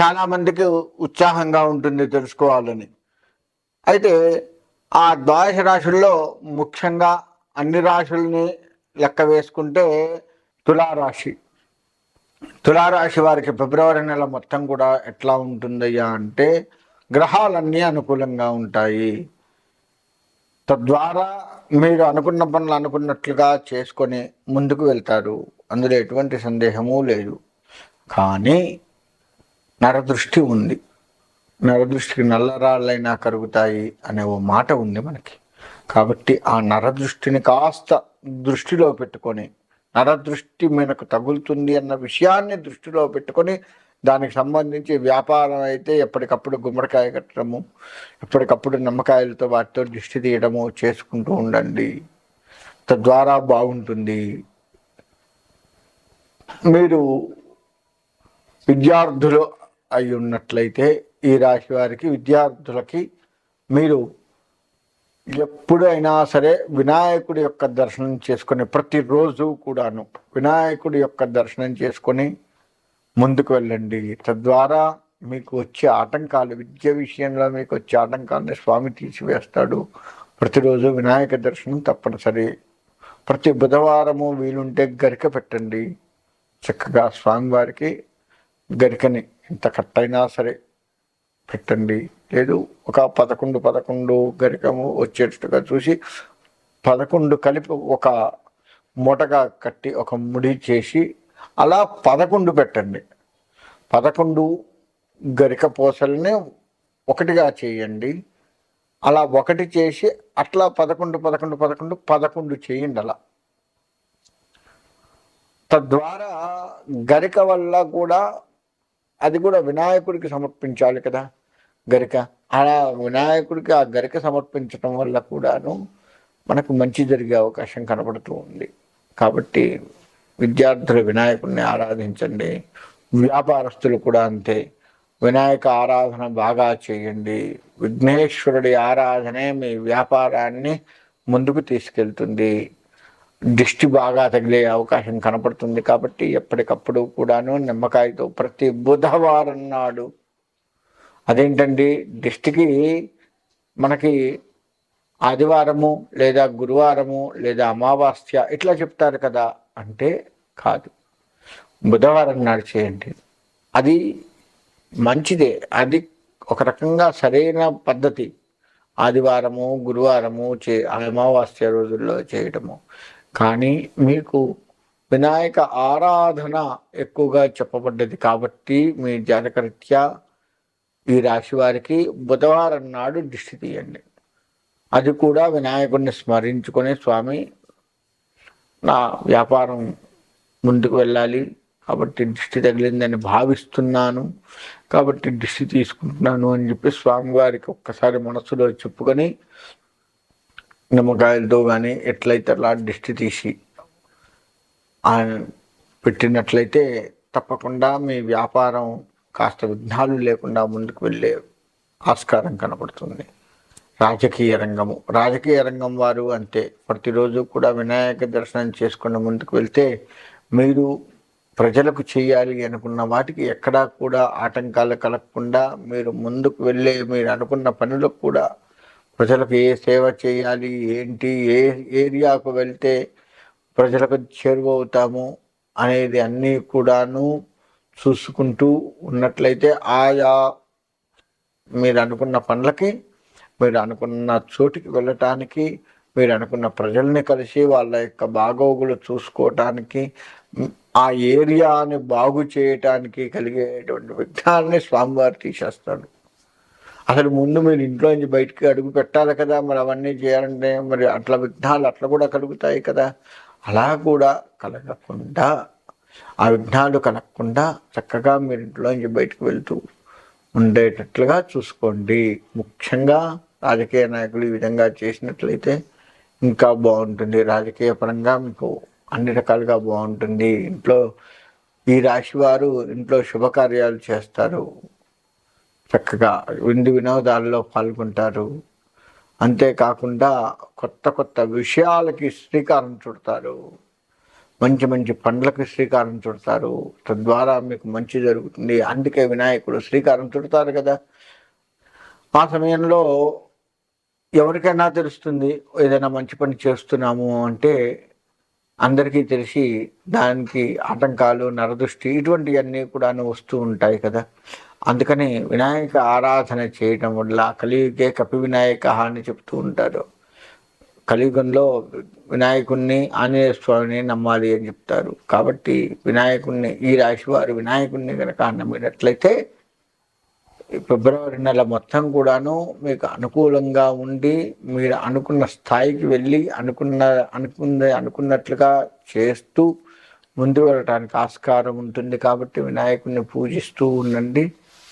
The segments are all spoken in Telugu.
చాలా మందికి ఉత్సాహంగా ఉంటుంది తెలుసుకోవాలని. అయితే ఆ ద్వాదశ రాశుల్లో ముఖ్యంగా అన్ని రాశుల్ని లెక్క వేసుకుంటే తులారాశి. తులారాశి వారికి ఫిబ్రవరి నెల మొత్తం కూడా ఎట్లా ఉంటుందయ్యా అంటే గ్రహాలన్నీ అనుకూలంగా ఉంటాయి. తద్వారా మీరు అనుకున్న పనులు అనుకున్నట్లుగా చేసుకొని ముందుకు వెళ్తారు. అందులో ఎటువంటి సందేహము లేదు. కానీ నరదృష్టి ఉంది. నరదృష్టికి నల్లరాళ్ళైనా కరుగుతాయి అనే ఓ మాట ఉంది మనకి. కాబట్టి ఆ నరదృష్టిని కాస్త దృష్టిలో పెట్టుకొని నరదృష్టి మనకు తగులుతుంది అన్న విషయాన్ని దృష్టిలో పెట్టుకొని దానికి సంబంధించి వ్యాపారం అయితే ఎప్పటికప్పుడు గుమ్మడికాయ కట్టడము ఎప్పటికప్పుడు నిమ్మకాయలతో వాటితో దృష్టి తీయడము చేసుకుంటూ ఉండండి. తద్వారా బాగుంటుంది. మీరు విద్యార్థులు అయి ఉన్నట్లయితే ఈ రాశి వారికి విద్యార్థులకి మీరు ఎప్పుడైనా సరే వినాయకుడి యొక్క దర్శనం చేసుకొని ప్రతిరోజు కూడాను వినాయకుడి యొక్క దర్శనం చేసుకొని ముందుకు వెళ్ళండి. తద్వారా మీకు వచ్చే ఆటంకాలు విద్య విషయంలో మీకు వచ్చే ఆటంకాలని స్వామి తీసివేస్తాడు. ప్రతిరోజు వినాయక దర్శనం తప్పనిసరి. ప్రతి బుధవారము వీలుంటే గరిక పెట్టండి. చక్కగా స్వామివారికి గరికని ఇంత కట్టయినా సరే పెట్టండి. లేదు ఒక పదకొండు పదకొండు గరికము వచ్చేటట్టుగా చూసి పదకొండు కలిపి ఒక మూటగా కట్టి ఒక ముడి చేసి అలా పదకొండు పెట్టండి. పదకొండు గరిక పూసల్ని ఒకటిగా చేయండి. అలా ఒకటి చేసి అట్లా పదకొండు పదకొండు పదకొండు పదకొండు చేయండి అలా. తద్వారా గరిక వల్ల కూడా అది కూడా వినాయకుడికి సమర్పించాలి కదా గరిక. అలా వినాయకుడికి ఆ గరిక సమర్పించడం వల్ల కూడాను మనకు మంచి జరిగే అవకాశం కనబడుతూ ఉంది. కాబట్టి విద్యార్థులు వినాయకుడిని ఆరాధించండి. వ్యాపారస్తులు కూడా అంతే. వినాయక ఆరాధన బాగా చేయండి. విఘ్నేశ్వరుడి ఆరాధనే మీ వ్యాపారాన్ని ముందుకు తీసుకెళ్తుంది. దిష్టి బాగా తగిలే అవకాశం కనపడుతుంది కాబట్టి ఎప్పటికప్పుడు కూడాను నిమ్మకాయతో ప్రతి బుధవారం నాడు అదేంటండి? దిష్టికి మనకి ఆదివారము లేదా గురువారము లేదా అమావాస్య ఇట్లా చెప్తారు కదా అంటే కాదు. బుధవారం నాడు చేయండి. అది మంచిదే. అది ఒక రకంగా సరైన పద్ధతి. ఆదివారము గురువారము చే అమావాస్య రోజుల్లో చేయడము కానీ మీకు వినాయక ఆరాధన ఎక్కువగా చెప్పబడ్డది కాబట్టి మీ జాతకరీత్యా ఈ రాశి వారికి బుధవారం నాడు దిష్టి తీయండి. అది కూడా వినాయకుడిని స్మరించుకొని స్వామి నా వ్యాపారం ముందుకు వెళ్ళాలి కాబట్టి దిష్టి తగిలిందని భావిస్తున్నాను. కాబట్టి దిష్టి తీసుకుంటున్నాను అని చెప్పి స్వామివారికి ఒక్కసారి మనసులో చెప్పుకొని నిమ్మకాయలతో కానీ ఎట్లయితే లాడ్ దిష్టి తీసి ఆయన పెట్టినట్లయితే తప్పకుండా మీ వ్యాపారం కాస్త విఘ్నాలు లేకుండా ముందుకు వెళ్ళే ఆస్కారం కనపడుతుంది రాజకీయ రంగము. రాజకీయ రంగం వారు అంతే. ప్రతిరోజు కూడా వినాయక దర్శనం చేసుకుని ముందుకు వెళ్తే మీరు ప్రజలకు చేయాలి అనుకున్న వాటికి ఎక్కడా కూడా ఆటంకాలు కలగకుండా మీరు ముందుకు వెళ్ళే మీరు అనుకున్న పనులకు కూడా ప్రజలకు ఏ సేవ చేయాలి ఏంటి ఏ ఏరియాకు వెళ్తే ప్రజలకు చేరువవుతాము అనేది అన్నీ కూడాను చూసుకుంటూ ఉన్నట్లయితే ఆయా మీరు అనుకున్న పనులకి మీరు అనుకున్న చోటికి వెళ్ళటానికి మీరు అనుకున్న ప్రజల్ని కలిసి వాళ్ళ యొక్క బాగోగులు చూసుకోవటానికి ఆ ఏరియాని బాగు చేయటానికి కలిగేటువంటి విఘ్నాన్ని స్వామివారు తీసేస్తాడు. అసలు ముందు మీరు ఇంట్లో నుంచి బయటికి అడుగు పెట్టాలి కదా మరి అవన్నీ చేయాలంటే మరి అట్లా విఘ్నాలు అట్లా కూడా కలుగుతాయి కదా. అలా కూడా కలగకుండా ఆ విఘ్నాలు కలగకుండా చక్కగా మీరు ఇంట్లో నుంచి బయటకు వెళ్తూ ఉండేటట్లుగా చూసుకోండి. ముఖ్యంగా రాజకీయ నాయకులు ఈ విధంగా చేసినట్లయితే ఇంకా బాగుంటుంది. రాజకీయ పరంగా మీకు అన్ని రకాలుగా బాగుంటుంది. ఇంట్లో ఈ రాశి వారు ఇంట్లో శుభకార్యాలు చేస్తారు. చక్కగా విందు వినోదాల్లో పాల్గొంటారు. అంతేకాకుండా కొత్త కొత్త విషయాలకి శ్రీకారం చుడతారు. మంచి మంచి పండ్లకు శ్రీకారం చుడతారు. తద్వారా మీకు మంచి జరుగుతుంది. అందుకే వినాయకుడు శ్రీకారం చుడతారు కదా. ఆ సమయంలో ఎవరికైనా తెలుస్తుంది ఏదైనా మంచి పని చేస్తున్నాము అంటే అందరికీ తెలిసి దానికి ఆటంకాలు నరదృష్టి ఇటువంటివన్నీ కూడా వస్తూ ఉంటాయి కదా. అందుకని వినాయక ఆరాధన చేయటం వల్ల కలియుగే కపి వినాయక అని చెప్తూ ఉంటారు. కలియుగంలో వినాయకుణ్ణి ఆంజనేయ స్వామిని నమ్మాలి అని చెప్తారు. కాబట్టి వినాయకుణ్ణి ఈ రాశి వారు వినాయకుణ్ణి కనుక నమ్మినట్లయితే ఫిబ్రవరి నెల మొత్తం కూడాను మీకు అనుకూలంగా ఉండి మీరు అనుకున్న స్థాయికి వెళ్ళి అనుకున్న అనుకున్న అనుకున్నట్లుగా చేస్తూ ముందు వెళ్ళటానికి ఆస్కారం ఉంటుంది. కాబట్టి వినాయకుడిని పూజిస్తూ ఉండండి.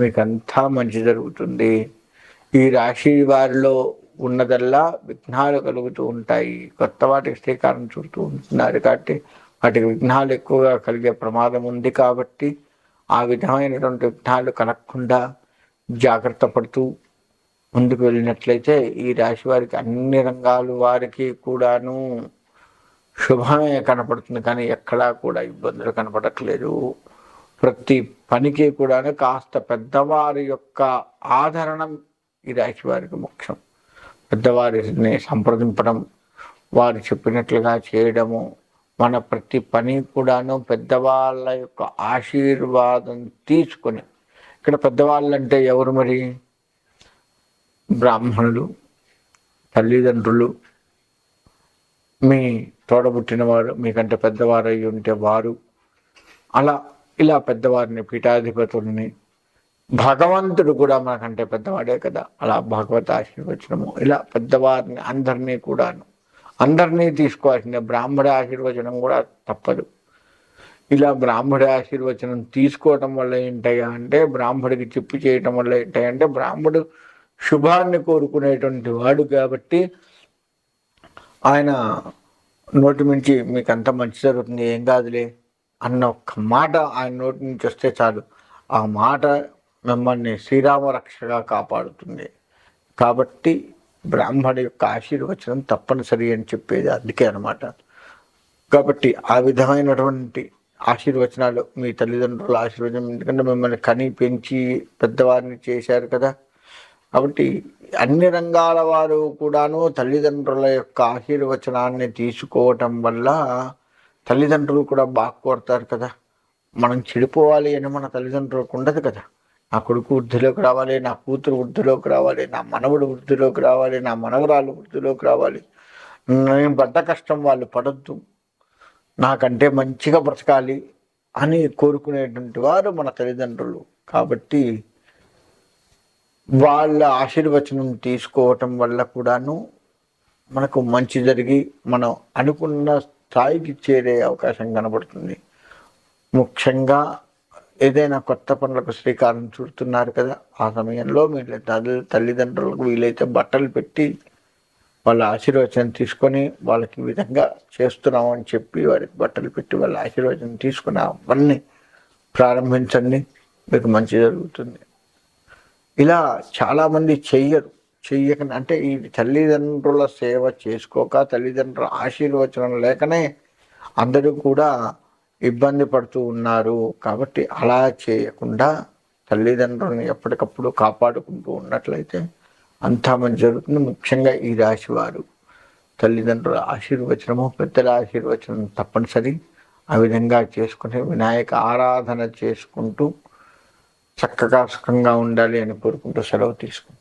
మీకు అంతా మంచి జరుగుతుంది. ఈ రాశి వారిలో ఉన్నదల్లా విఘ్నాలు కలుగుతూ ఉంటాయి. కొత్త వాటికి శ్రీకారం చుడుతూ ఉంటున్నారు కాబట్టి వాటికి విఘ్నాలు ఎక్కువగా కలిగే ప్రమాదం ఉంది కాబట్టి ఆ విధమైనటువంటి విఘ్నాలు కలగకుండా జాగ్రత్త పడుతూ ముందుకు వెళ్ళినట్లయితే ఈ రాశి వారికి అన్ని రంగాలు వారికి కూడాను శుభమే కనపడుతుంది. కానీ ఎక్కడా కూడా ఇబ్బందులు కనపడట్లేదు. ప్రతి పనికి కూడాను కాస్త పెద్దవారి యొక్క ఆదరణ ఈ రాశి వారికి ముఖ్యం. పెద్దవారిని సంప్రదింపడం వారు చెప్పినట్లుగా చేయడము మన ప్రతి పని కూడాను పెద్దవాళ్ళ యొక్క ఆశీర్వాదం తీసుకొని ఇక్కడ పెద్దవాళ్ళు అంటే ఎవరు మరి? బ్రాహ్మణులు తల్లిదండ్రులు మీ తోడబుట్టినవారు మీకంటే పెద్దవారు అయి ఉంటే వారు. అలా ఇలా పెద్దవారిని పీఠాధిపతుల్ని భగవంతుడు కూడా మనకంటే పెద్దవాడే కదా. అలా భగవత ఆశీర్వచనము ఇలా పెద్దవారిని అందరినీ కూడాను. అందరినీ తీసుకోవాల్సిందే. బ్రాహ్మణ ఆశీర్వచనం కూడా తప్పదు. ఇలా బ్రాహ్మడి ఆశీర్వచనం తీసుకోవటం వల్ల ఏంటయ్యా అంటే బ్రాహ్మడికి చెప్పు చేయటం వల్ల ఏంటయ్యా అంటే బ్రాహ్మడు శుభాన్ని కోరుకునేటువంటి వాడు కాబట్టి ఆయన నోటి నుంచి మీకు అంత మంచి జరుగుతుంది. ఏం కాదులే. అన్న ఒక్క మాట ఆయన నోటి నుంచి వస్తే చాలు. ఆ మాట మిమ్మల్ని శ్రీరామ రక్షగా కాపాడుతుంది. కాబట్టి బ్రాహ్మణి యొక్క ఆశీర్వచనం తప్పనిసరి అని చెప్పేది అందుకే అనమాట కాబట్టి ఆ విధమైనటువంటి ఆశీర్వచనాలు మీ తల్లిదండ్రుల ఆశీర్వచనం. ఎందుకంటే మిమ్మల్ని కని పెంచి పెద్దవారిని చేశారు కదా. కాబట్టి అన్ని రంగాల వారు కూడాను తల్లిదండ్రుల యొక్క ఆశీర్వచనాన్ని తీసుకోవటం వల్ల తల్లిదండ్రులు కూడా బాగా కోరుతారు కదా. మనం చెడిపోవాలి అని మన తల్లిదండ్రులకు ఉండదు కదా. నా కొడుకు వృద్ధిలోకి రావాలి నా కూతురు వృద్ధిలోకి రావాలి నా మనవడు వృద్ధిలోకి రావాలి నా మనవరాలు వృద్ధిలోకి రావాలి. నేను పడ్డ కష్టం వాళ్ళు పడద్దు. నాకంటే మంచిగా బ్రతకాలి అని కోరుకునేటువంటి వారు మన తల్లిదండ్రులు. కాబట్టి వాళ్ళ ఆశీర్వచనం తీసుకోవటం వల్ల కూడాను మనకు మంచి జరిగి మనం అనుకున్న స్థాయికి చేరే అవకాశం కనబడుతుంది. ముఖ్యంగా ఏదైనా కొత్త పనులకు శ్రీకారం చుడుతున్నారు కదా ఆ సమయంలో మీరు తల్లి తల్లిదండ్రులకు వీలైతే బట్టలు పెట్టి వాళ్ళ ఆశీర్వచనం తీసుకొని వాళ్ళకి ఈ విధంగా చేస్తున్నాం అని చెప్పి వారికి బట్టలు పెట్టి వాళ్ళ ఆశీర్వచనం తీసుకుని అవన్నీ ప్రారంభించండి. మీకు మంచి జరుగుతుంది. ఇలా చాలామంది చెయ్యరు. చెయ్యక అంటే ఈ తల్లిదండ్రుల సేవ చేసుకోక తల్లిదండ్రుల ఆశీర్వచనం లేకనే అందరూ కూడా ఇబ్బంది పడుతూ ఉన్నారు. కాబట్టి అలా చేయకుండా తల్లిదండ్రులను ఎప్పటికప్పుడు కాపాడుకుంటూ ఉన్నట్లయితే అంతా మంచి జరుగుతుంది. ముఖ్యంగా ఈ రాశి వారు తల్లిదండ్రుల ఆశీర్వచనము పెద్దల ఆశీర్వచనం తప్పనిసరి. ఆ విధంగా చేసుకుని వినాయక ఆరాధన చేసుకుంటూ చక్కగా సుఖంగా ఉండాలి అని కోరుకుంటూ సెలవు తీసుకుంటాం